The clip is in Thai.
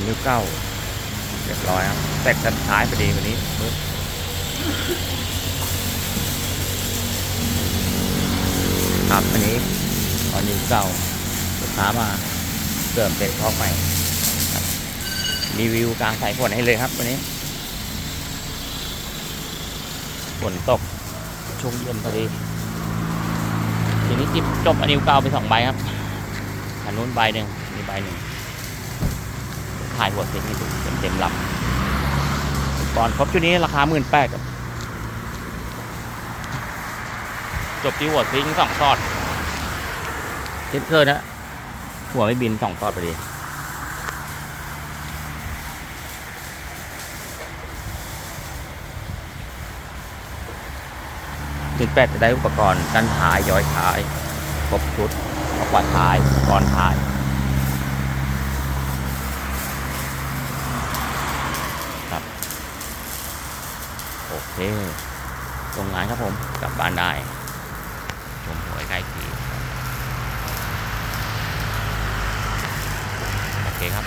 นนิ้วเก้าเรียบร้อยครับแตกกันท้ายพอดีวันนี้ปึ๊บครับอันนี้ตอนนิ้วเก้าลูกค้ามาเสริมเป็นข้อใหม่รีวิวกลางสายฝนให้เลยครับวันนี้ฝนตกช่วงเย็นพอดีทีนี้จิบจบอันนิ้วเก้าไปสองใบครับอันนู้นใบหนึ่งนี่ใบหนึ่ง ถ่ายหัวเซ็ตให้ดูเต็มเต็มๆลำก่อนครบชุดนี้ราคาหมื่นแปดครับจบที่หัวซิงสองทอดเทสเคอร์นะ หัวไม่บินสองทอดพอดีหนึ่งแปดจะได้อุปกรณ์กันท้ายย้อยท้ายครบชุดประกวาดท้ายก่อนท้าย คตรงงานครับผมกลับบ้านได้ ชมหวยใกล้ขีโอเคครับ